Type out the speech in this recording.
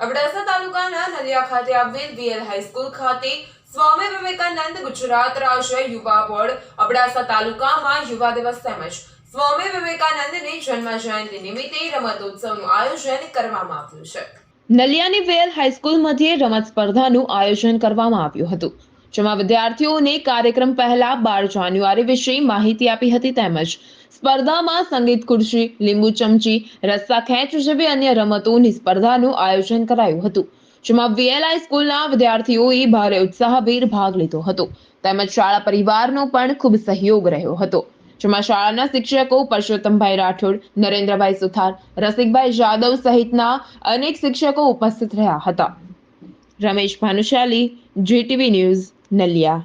અબડાસા તાલુકાના નલિયા ખાતે આવેલ વીએલ હાઈસ્કૂલ ખાતે સ્વામી વિવેકાનંદ ગુજરાત રાજ્ય યુવા બોર્ડ અબડાસા તાલુકામાં યુવા દિવસ તેમજ સ્વામી વિવેકાનંદની જન્મ જયંતિ નિમિત્તે રમતોત્સવનું આયોજન કરવામાં આવ્યું છે. નલિયાની વેલ હાઈસ્કૂલ મધ્યે રમત સ્પર્ધાનું આયોજન કરવામાં આવ્યું હતું. જેમાં વિદ્યાર્થીઓને કાર્યક્રમ પહેલા બાર જાન્યુઆરી વિશે માહિતી આપી હતી તેમજ સ્પર્ધામાં સંગીત ખુરશી, લીંબુ ચમચી, રસ્સા ખેંચ જેવી અન્ય રમતોની સ્પર્ધાનું આયોજન કરાયું હતું, જેમાં વીએલઆઈ સ્કૂલના વિદ્યાર્થીઓએ ભારે ઉત્સાહભેર ભાગ લીધો હતો. તેમજ શાળા પરિવારનો પણ ખૂબ સહયોગ રહ્યો હતો, જેમાં શાળાના શિક્ષકો પરસોત્તમભાઈ રાઠોડ, નરેન્દ્રભાઈ સુથાર, રસિકભાઈ જાદવ સહિતના અનેક શિક્ષકો ઉપસ્થિત રહ્યા હતા. Ramesh Bhanushali GTV news Naliya